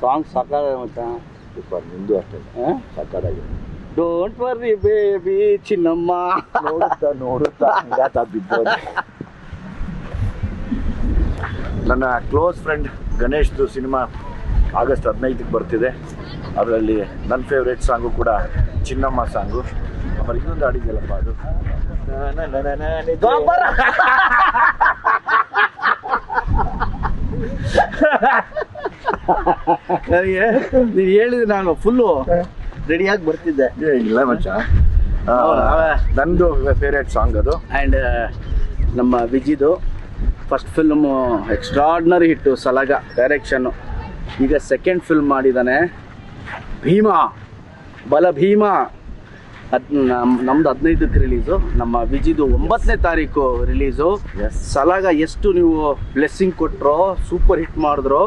Song ಸಾಕಾಗ ಮಚ್ಚಾ super ನಿಂದು ಅಷ್ಟೇ. ಸಕ್ಕತ್ತಾಗಿದೆ ಡೋಂಟ್ ವರ್ರಿ ಬೇಬಿ ಚಿನ್ನಮ್ಮ. ನೋಡುತ್ತಾ ನೋಡುತ್ತಾ ಹಂಗಾತ ನನ್ನ ಕ್ಲೋಸ್ ಫ್ರೆಂಡ್ ಗಣೇಶ್ದು ಸಿನಿಮಾ ಆಗಸ್ಟ್ ಹದಿನೈದಕ್ಕೆ ಬರ್ತಿದೆ. ಅದರಲ್ಲಿ ನನ್ನ ಫೇವ್ರೇಟ್ ಸಾಂಗು ಕೂಡ ಚಿನ್ನಮ್ಮ ಸಾಂಗು ಇನ್ನೊಂದು ಹಾಡಿದೆಯಲ್ಲಪ್ಪ ಅದು. ನನಗೆ ನೀನು ಹೇಳಿದ್ರೆ ನಾನು ಫುಲ್ಲು ರೆಡಿಯಾಗಿ ಬರ್ತಿದ್ದೆ. ಏ, ಇಲ್ಲ ಮಚ್ಚ. ಆ? ನಂದು ಫೇವ್ರೇಟ್ ಸಾಂಗ್ ಅದು. ಆ್ಯಂಡ್ ನಮ್ಮ ವಿಜಿದು first film extraordinary hit Salaga direction ಈಗ ಸೆಕೆಂಡ್ ಫಿಲ್ಮ್ ಮಾಡಿದ್ದಾನೆ ಭೀಮಾ ಬಲ ಭೀಮಾ. ಹದ್ ನಮ್- ನಮ್ದು ಹದಿನೈದಕ್ಕೆ ರಿಲೀಸು ನಮ್ಮ ವಿಜಿದು ಒಂಬತ್ತನೇ ತಾರೀಕು ರಿಲೀಸು ಸಲಾಗ ಎಷ್ಟು ನೀವು ಬ್ಲೆಸ್ಸಿಂಗ್ ಕೊಟ್ಟರು ಸೂಪರ್ ಹಿಟ್ ಮಾಡಿದ್ರು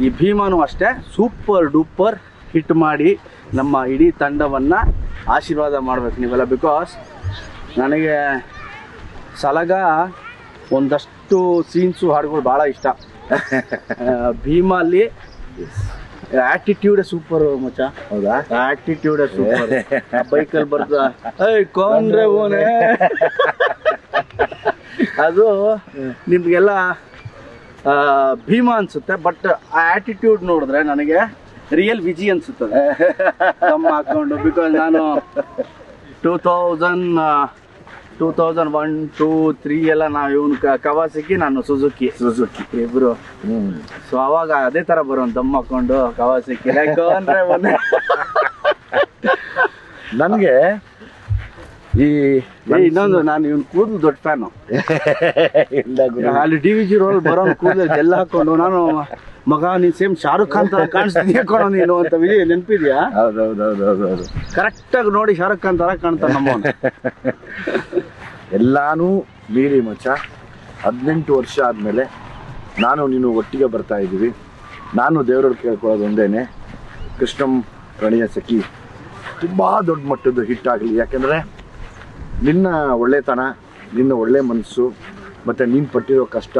ಈ ಭೀಮಾನು ಅಷ್ಟೇ ಸೂಪರ್ ಡೂಪರ್ ಹಿಟ್ ಮಾಡಿ ನಮ್ಮ ಇಡೀ ತಂಡವನ್ನು ಆಶೀರ್ವಾದ ಮಾಡ್ಬೇಕು ನೀವೆಲ್ಲ. ಬಿಕಾಸ್ ನನಗೆ ಸಲಗ ಒಂದಷ್ಟು ಸೀನ್ಸು ಹಾಡುಗಳು ಭಾಳ ಇಷ್ಟ. ಭೀಮಲ್ಲಿ ಆಟಿಟ್ಯೂಡ್ ಸೂಪರ್ ಮಚ್ಚ. ಹೌದಾ? ಆಟಿಟ್ಯೂಡ್ ಸೂಪರ್ ಬೈಕಲ್ಲಿ ಏಯ್ ರೇ ಓನೆ ಅದು ನಿಮ್ಗೆಲ್ಲ ಭೀಮಾ ಅನ್ಸುತ್ತೆ ಬಟ್ ಆ ಆಟಿಟ್ಯೂಡ್ ನೋಡಿದ್ರೆ ನನಗೆ ರಿಯಲ್ ವಿಜಿ ಅನ್ಸುತ್ತದೆ. ಹಾಕೊಂಡು ಬಿಕಾಸ್ ನಾನು two thousand two thousand one two three ಎಲ್ಲ ನಾವು ಇವನು ಕವಾಸಿಕಿ ನಾನು ಸುಜುಕಿ. ಸುಜುಕಿ ಇಬ್ರು. ಸೊ ಅವಾಗ ಅದೇ ತರ ಬರೋನ್ ದಮ್ ಹಾಕೊಂಡು ಕವಾಸಿಕಿ. ಅಂದ್ರೆ ಮೊನ್ನೆ. ನನಗೆ ಈ ಇನ್ನೊಂದು ನಾನು ಇವ್ನ ಕೂದಲು ದೊಡ್ಡ ಫ್ಯಾನು. ಅಲ್ಲಿ ಡಿ ವಿ ಜಿ ರೋಲ್ ಬರೋ ಕೂದಲು ಎಲ್ಲ ಹಾಕೊಂಡು ನಾನು ಮಗ ನೀನ್ ಸೇಮ್ ಶಾರುಖ್ ಖಾನ್ ತರ ಕಾಣಿಸ್ತೀನಿ ಕಣೋ ನೀನು ಅಂತ ವಿಜಯ್ ನೆನಪಿದ್ಯಾ? ಹೌದೌದೌದೌದೌದು. ಕರೆಕ್ಟ್ ಆಗಿ ನೋಡಿ ಶಾರುಖ್ ಖಾನ್ ತರ ಕಾಣ್ತಾನೆ ನಮ್ಮವನು. ಎಲ್ಲಾನು ಮೀರಿ ಮಚ್ಚ. ಹದಿನೆಂಟು ವರ್ಷ ಆದಮೇಲೆ ನಾನು ನೀನು ಒಟ್ಟಿಗೆ ಬರ್ತಾ ಇದ್ದೀವಿ. ನಾನು ದೇವರಲ್ಲಿ ಕೇಳ್ಕೊಳ್ಳೋದು ಒಂದೇನೆ. ಕೃಷ್ಣಂ ಪ್ರಣಯ ಸಖಿ. ತುಂಬ ದೊಡ್ಡ ಮಟ್ಟದ್ದು ಹಿಟ್ ಆಗಲಿ. ಯಾಕೆಂದರೆ ನಿನ್ನ ಒಳ್ಳೆತನ, ನಿನ್ನ ಒಳ್ಳೆ ಮನಸ್ಸು, ಮತ್ತು ನೀನು ಪಟ್ಟಿರೋ ಕಷ್ಟ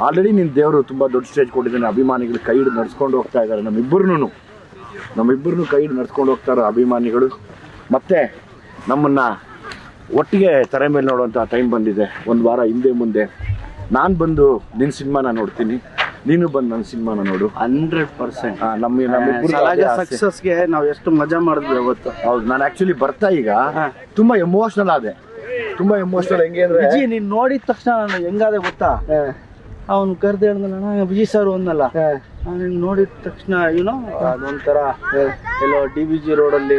ಆಲ್ರೆಡಿ ನಿನ್ನ ದೇವರು ತುಂಬ ದೊಡ್ಡ ಸ್ಟೇಜ್ ಕೊಟ್ಟಿದ್ದಾನೆ. ಅಭಿಮಾನಿಗಳು ಕೈ ಹಿಡಿದು ನಡ್ಸ್ಕೊಂಡು ಹೋಗ್ತಾ ಇದ್ದಾರೆ. ನಮ್ಮಿಬ್ಬರನ್ನೂ. ನಮ್ಮಿಬ್ಬರನ್ನೂ ಕೈ ಹಿಡಿದು ನಡ್ಸ್ಕೊಂಡು ಹೋಗ್ತಾರೆ ಅಭಿಮಾನಿಗಳು. ಮತ್ತು ನಮ್ಮನ್ನು ಒಟ್ಟಿಗೆ ತೆರೆ ಮೇಲೆ ನೋಡುವಂಥ ಟೈಮ್ ಬಂದಿದೆ. ಒಂದು ವಾರ ಹಿಂದೆ ಮುಂದೆ. ನಾನು ಬಂದು ನಿನ್ನ ಸಿನಿಮಾನ ನೋಡ್ತೀನಿ. ನೀನು ಬಂದು ನನ್ನ ಸಿನಿಮಾನ ನೋಡು. ಹಂಡ್ರೆಡ್ ಪರ್ಸೆಂಟ್ ನಮಗೆ ನಮ್ಮ. ಸಕ್ಸಸ್ಗೆ ನಾವು ಎಷ್ಟು ಮಜಾ ಮಾಡಿದ್ವಿ ಅವತ್ತು. ಹೌದು ನಾನು ಆಕ್ಚುಲಿ ಬರ್ತಾ ಈಗ ತುಂಬ ಎಮೋಷನಲ್ ಆದೆ. ತುಂಬಾ ಎಮೋಷ್ನಲ್ ಹೆಂಗೆ ಅಂದ್ರೆ ವಿಜಿ ನೀನ್ ನೋಡಿದ ತಕ್ಷಣ ನಾನು ಹೆಂಗಾದೆ ಗೊತ್ತಾ? ಅವನು ಕರೆದ ಹೇಳ್ದಲ್ಲ ವಿಜಿ ಸರ್ ಒಂದಲ್ಲ. ನೀನ್ ನೋಡಿದ ತಕ್ಷಣ ಏನೋ ಅದೊಂಥರ ಎಲ್ಲೋ ಡಿ ಬಿ ಜಿ ರೋಡಲ್ಲಿ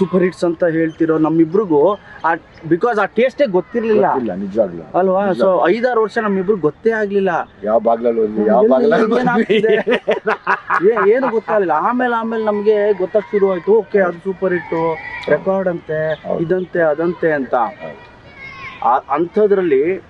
ಸೂಪರ್ ಹಿಟ್ಸ್ ಅಂತ ಹೇಳ್ತಿರೋ ನಮ್ಮಿಬ್ರಿಗೂ ಆ ಬಿಕಾಸ್ ಆ ಟೇಸ್ಟೇ ಗೊತ್ತಿರ್ಲಿಲ್ಲ. ಇಲ್ಲ ನಿಜವಾಗ್ಲೂ. ಅಲ್ವಾ? ಸೊ ಐದಾರು ವರ್ಷ ನಮ್ಮಿಬ್ರು ಗೊತ್ತೇ ಆಗ್ಲಿಲ್ಲ. ಯಾವ ಬಾಗ್ಲಲ್ಲಿ ಹೋದ್ವಿ ಯಾವ ಎಲ್ಲಿ ಬಾಗ್ಲಲ್ಲಿ ಏನಾಗ್ತಿದೆ? ಏ- ಏನು ಗೊತ್ತಾಗಲಿಲ್ಲ. ಆಮೇಲೆ ಆಮೇಲೆ ನಮ್ಗೆ ಗೊತ್ತಾಗ್ ಶುರು ಆಯ್ತು. ಓಕೆ ಅದು ಸೂಪರ್ ಹಿಟ್ಟು ರೆಕಾರ್ಡ್ ಅಂತೆ ಹೌದು. ಇದಂತೆ ಅದಂತೆ ಅಂತ. ಹೌದು. ಆ- ಅಂಥದ್ರಲ್ಲಿ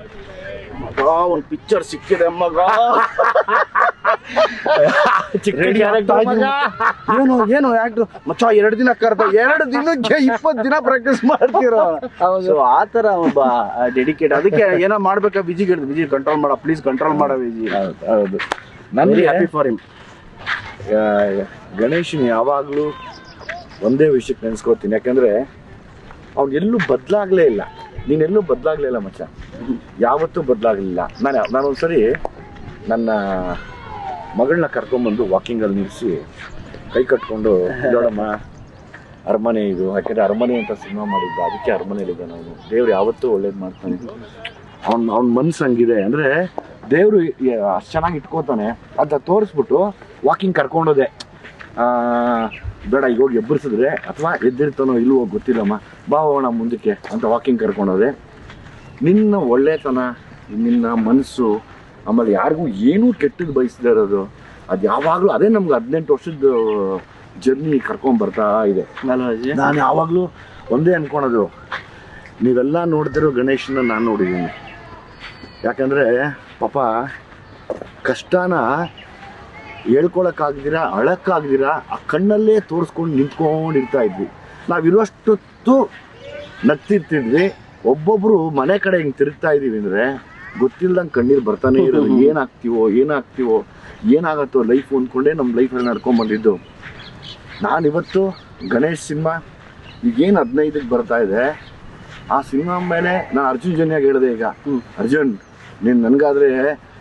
ಮಗ ಒಂದು ಪಿಕ್ಚರ್ ಸಿಕ್ಕಿದೆ ಮಗ. ಏನು ಏನು ಆಕ್ಟ್ರು ಮಚ್ಚ ಎರಡು ದಿನ ಕರ್ದ ಎರಡು ದಿನಕ್ಕೆ ಇಪ್ಪತ್ತು ದಿನ ಪ್ರಾಕ್ಟೀಸ್ ಮಾಡ್ತಿರೋ? ಸೊ ಆ ಥರ ಒಬ್ಬ ಡೆಡಿಕೇಟ್ ಅದಕ್ಕೆ ಏನೋ ಮಾಡ್ಬೇಕಾ ಬಿಜಿ ಹೇಳಿದ್ ಬಿಜಿ ಕಂಟ್ರೋಲ್ ಮಾಡ ಪ್ಲೀಸ್ ಕಂಟ್ರೋಲ್ ಮಾಡ ಬಿಜಿ ಹೌದು ನನಗೆ ಹ್ಯಾಪಿ ಫಾರ್ ಹಿಮ್ ಗಣೇಶನ್ ಯಾವಾಗಲೂ ಒಂದೇ ವಿಷಯಕ್ಕೆ ನೆನೆಸ್ಕೋತೀನಿ ಯಾಕಂದ್ರೆ ಅವ್ನು ಎಲ್ಲೂ ಬದಲಾಗಲೇ ಇಲ್ಲ. ನೀನೆಲ್ಲೂ ಬದಲಾಗ್ಲಿಲ್ಲ ಮಚ್ಚ. ಯಾವತ್ತೂ ಬದಲಾಗಲಿಲ್ಲ. ನಾನು, ನಾನೊಂದ್ಸರಿ ನನ್ನ ಮಗಳನ್ನ ಕರ್ಕೊಂಬಂದು ವಾಕಿಂಗಲ್ಲಿ ನಿಲ್ಲಿಸಿ ಕೈ ಕಟ್ಕೊಂಡು ನೋಡಮ್ಮ ಅರಮನೆ ಇದು. ಯಾಕೆಂದ್ರೆ ಅರಮನೆ ಅಂತ ಸಿನಿಮಾ ಮಾಡಿದ್ದ, ಅದಕ್ಕೆ ಅರಮನೆಯಲ್ಲಿದ್ದೆ ನಾನು. ದೇವ್ರು ಯಾವತ್ತೂ ಒಳ್ಳೇದು ಮಾಡ್ತಾನೆ. ಅವ್ನು, ಅವ್ನ ಮನ್ಸು ಹಂಗಿದೆ. ಅಂದರೆ ದೇವರು ಅಷ್ಟು ಚೆನ್ನಾಗಿ ಇಟ್ಕೋತಾನೆ. ಅಂತ ತೋರಿಸ್ಬಿಟ್ಟು ವಾಕಿಂಗ್ ಕರ್ಕೊಂಡೋದೆ. ಬೇಡ, ಈಗ ಹೋಗಿ ಎಬ್ಬರಿಸಿದ್ರೆ ಅಥವಾ ಎದ್ದಿರ್ತಾನೋ ಇಲ್ವೋ ಗೊತ್ತಿಲ್ಲಮ್ಮ. ಬಾ ಹೋಗೋಣ ಮುಂದಕ್ಕೆ ಅಂತ ವಾಕಿಂಗ್ ಕರ್ಕೊಂಡೋದೆ. ನಿನ್ನ ಒಳ್ಳೆತನ ನಿನ್ನ ಮನಸ್ಸು ಆಮೇಲೆ ಯಾರಿಗೂ ಏನೂ ಕೆಟ್ಟದ್ದು ಬಯಸದೇ ಇರೋದು ಅದು ಯಾವಾಗಲೂ ಅದೇ ನಮ್ಗೆ ಹದಿನೆಂಟು ವರ್ಷದ ಜರ್ನಿ ಕರ್ಕೊಂಬರ್ತಾ ಇದೆ. ನಾನು ಯಾವಾಗಲೂ ಒಂದೇ ಅನ್ಕೊಳೋದು ನೀವೆಲ್ಲ ನೋಡಿದಿರೋ ಗಣೇಶನ ನಾನು ನೋಡಿದ್ದೀನಿ. ಯಾಕಂದರೆ ಪಾಪ ಕಷ್ಟನ ಹೇಳ್ಕೊಳಕ್ಕಾಗ್ದಿರ ಅಳಕ್ಕಾಗ್ದಿರ ಆ ಕಣ್ಣಲ್ಲೇ ತೋರಿಸ್ಕೊಂಡು ನಿಂತ್ಕೊಂಡಿರ್ತಾ ಇದ್ವಿ. ನಾವಿರುವಷ್ಟೊತ್ತು ನಗ್ತಿರ್ತಿದ್ವಿ. ಒಬ್ಬೊಬ್ರು ಮನೆ ಕಡೆ ಹಿಂಗೆ ತಿರುಗ್ತಾ ಇದೀವಿ ಅಂದರೆ ಗೊತ್ತಿಲ್ದಂಗೆ ಕಣ್ಣೀರು ಬರ್ತಾನೆ ಇರೋದು. ಏನಾಗ್ತೀವೋ ಏನಾಗ್ತೀವೋ ಏನಾಗತ್ತೋ ಲೈಫ್ ಅಂದ್ಕೊಂಡೇ ನಮ್ಮ ಲೈಫಲ್ಲಿ ನಡ್ಕೊಂಬಂದಿದ್ದು ನಾನಿವತ್ತು ಗಣೇಶ್ ಸಿನಿಮಾ ಈಗೇನು ಹದಿನೈದಕ್ಕೆ ಬರ್ತಾ ಇದೆ ಆ ಸಿನಿಮಾ ಮೇಲೆ ನಾನು ಅರ್ಜುನ್ ಜನ್ಯಾಗ ಹೇಳಿದೆ ಈಗ. ಅರ್ಜುನ್ ನೀನು ನನ್ಗಾದ್ರೆ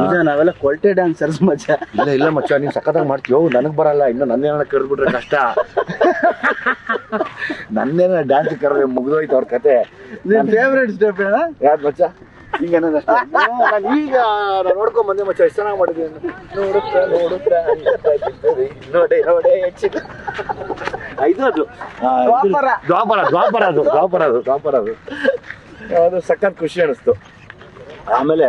ನಿಜ ನಾವೆಲ್ಲ ಕ್ವಾಲಿಟಿ ಡ್ಯಾನ್ಸರ್ಸ್ ಮಜ ಇಲ್ಲ ಇಲ್ಲ ಮಚ್ಚ ನೀನು ಸಖತ್ತಾಗಿ ಮಾಡ್ತೀಯೋ ನನಗೆ ಬರಲ್ಲ ಇನ್ನು ನನ್ನೇನ ಕರೆದ್ಬಿಟ್ರೆ ಕಷ್ಟ. ನನ್ನೇನ ಡ್ಯಾನ್ಸ್ ಕರೆದ್ರೆ ಮುಗಿದೋಯ್ತು ಅವ್ರ ಕತೆ. ನಿನ್ ಫೇವ್ರೆಟ್ ಸ್ಟೆಪ್ ಏನ? ಯಾರು ಮಚ್ಚ? ಈಗ ನಾನು ಈಗ ನಾನು ನೋಡ್ಕೊಂಡ್ ಬಂದೆ ಮಚ್ಚ ಎಷ್ಟು ಚೆನ್ನಾಗಿ ಮಾಡಿದ್ದೀನಿ ನೋಡುತ್ತಾ ನೋಡುತ್ತಾ ನೋಡೆ ನೋಡೆ ಇದು ಅದು. ದ್ವಾಪರ ದ್ವಾಪರ ಅದು ದ್ವಾಪರ ಅದು ದ್ವಾಪರ ಅದು. ಅದು ಸಖತ್ ಖುಷಿ ಅನಿಸ್ತು. ಆಮೇಲೆ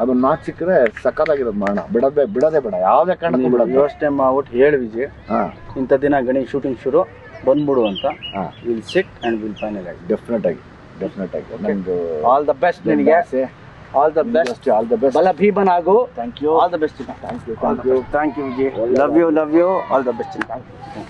ಅದೊಂದು ನಾಕ್ ಸಿಕ್ಕರೆ ಸಕ್ಕತ್ತಾಗಿರೋದು ಮಾಡೋಣ ಬಿಡದೆ ಬಿಡದೆ ಬೇಡ. ಯಾವುದೇ ಕಾರಣಕ್ಕೂ ಬಿಡೋದು. ಯೋಚನೆ ಮಾಡ್ಬಿಟ್ಟು ಹೇಳಿ ವಿಜಯ್. ಹಾಂ. ಇಂಥ ದಿನ ಗಣೇಶ್ ಶೂಟಿಂಗ್ ಶುರು ಬಂದ್ಬಿಡು ಅಂತ. ಹಾಂ. Will sit and will final ಆಗಿ ಡೆಫಿನೆಟ್ ಆಗಿ. ಡೆಫಿನೆಟ್ ಆಗಿ ನಂದು ಆಲ್ ದ ಬೆಸ್ಟ್ ನಿನಗೆ. All the best all the best ಬಲ ಭೀಮನ್ ಆಗು. Thank you all the best thank you thank you thank you Vijay. Love you love you all the best thank you